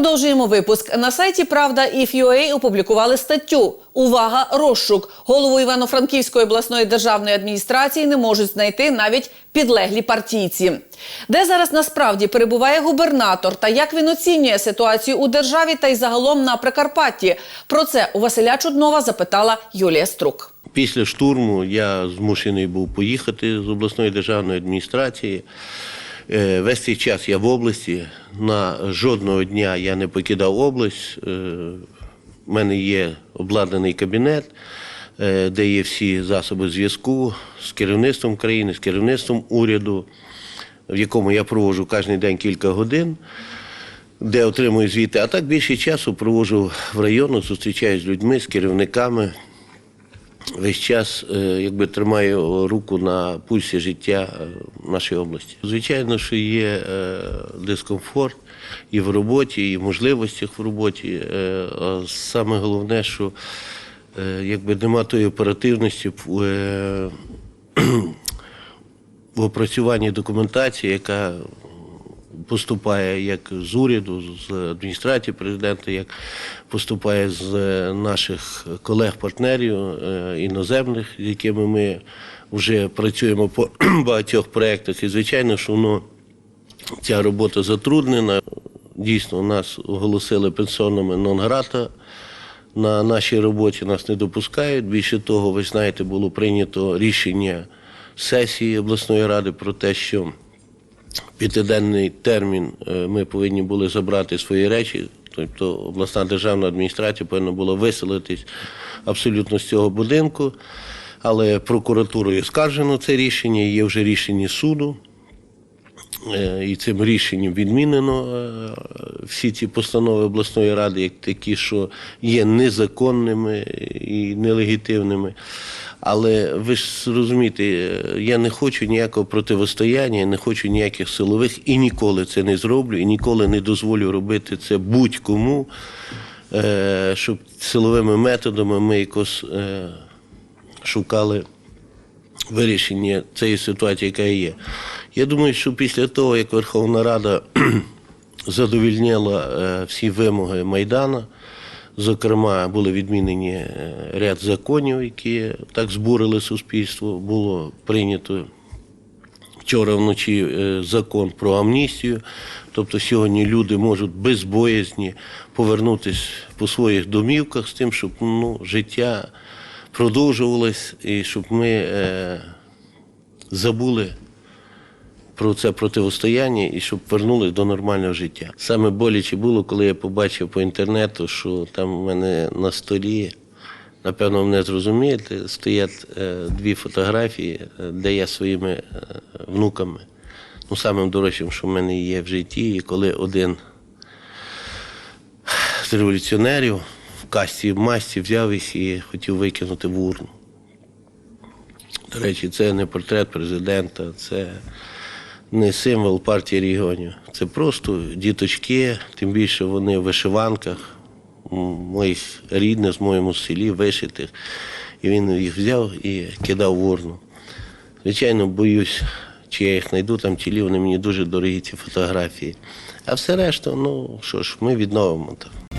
Продовжуємо випуск. На сайті Правда і опублікували статтю. Увага, розшук. Голову Івано-Франківської обласної державної адміністрації не можуть знайти навіть підлеглі партійці. Де зараз насправді перебуває губернатор та як він оцінює ситуацію у державі та й загалом на Прикарпатті? Про це у Василя Чуднова запитала Юлія Струк. Після штурму я змушений був поїхати з обласної державної адміністрації. Е, Весь цей час я в області. На жодного дня я не покидав область. Е, У мене є обладнаний кабінет, е, де є всі засоби зв'язку з керівництвом країни, з керівництвом уряду, в якому я проводжу кожен день кілька годин де отримую звіти. А так більше часу проводжу в районах, зустрічаюсь з людьми, з керівниками. Весь час е, якби тримаю руку на пульсі життя е, нашої області. Звичайно, що є е, дискомфорт і в роботі, і в можливостях в роботі. Саме головне, що якби нема тої оперативності в опрацюванні документації, яка поступає як з уряду, з адміністрації президента, як поступає з наших колег-партнерів е, іноземних, з якими ми вже працюємо по багатьох проєктах. І звичайно, що воно ця робота затруднена. Дійсно, нас оголосили пенсіонами нон-грата. На нашій роботі нас не допускають. Більше того, ви знаєте, було прийнято рішення сесії обласної ради про те, що п'ятиденний термін е, ми повинні були забрати свої речі. Тобто обласна державна адміністрація повинна була виселитись абсолютно з цього будинку. Але прокуратурою скаржено це рішення, є вже рішення суду. Е, І цим рішенням відмінено е, всі ці постанови обласної ради, як такі, що є незаконними і нелегітимними. Але ви ж розумієте, е, я не хочу ніякого противостояння, не хочу ніяких силових і ніколи це не зроблю, і ніколи не дозволю робити це будь-кому, е, щоб силовими методами ми якось е, шукали вирішення цієї ситуації, яка є. Я думаю, що після того, як Верховна Рада задовільнила всі вимоги Майдана, зокрема, були відмінені е, ряд законів, які так збурили суспільство, було прийнято вчора вночі е, закон про амністію. Тобто сьогодні люди можуть без боязні повернутися по своїх домівках з тим, щоб ну, життя продовжувалось і щоб ми е, забули про це противостояння і щоб вернулись до нормального життя. Саме боляче було, коли я побачив по інтернету, що там в мене на столі, напевно, мене зрозумієте, стоять е, дві фотографії, е, де я своїми е, внуками. Ну, самим дорожчим, що в мене є в житті, і коли один з революціонерів в касті в масті взяв їх і хотів викинути в урну. До речі, це не портрет президента, це не символ партії регіонів. Це просто діточки, тим більше вони в вишиванках, моїх рідних з моєму селі вишитих. І він їх взяв і кидав в урну. Звичайно, боюсь, чи я їх знайду там тілі, вони мені дуже дорогі ці фотографії. А все решта, ну що ж, ми відновимо там.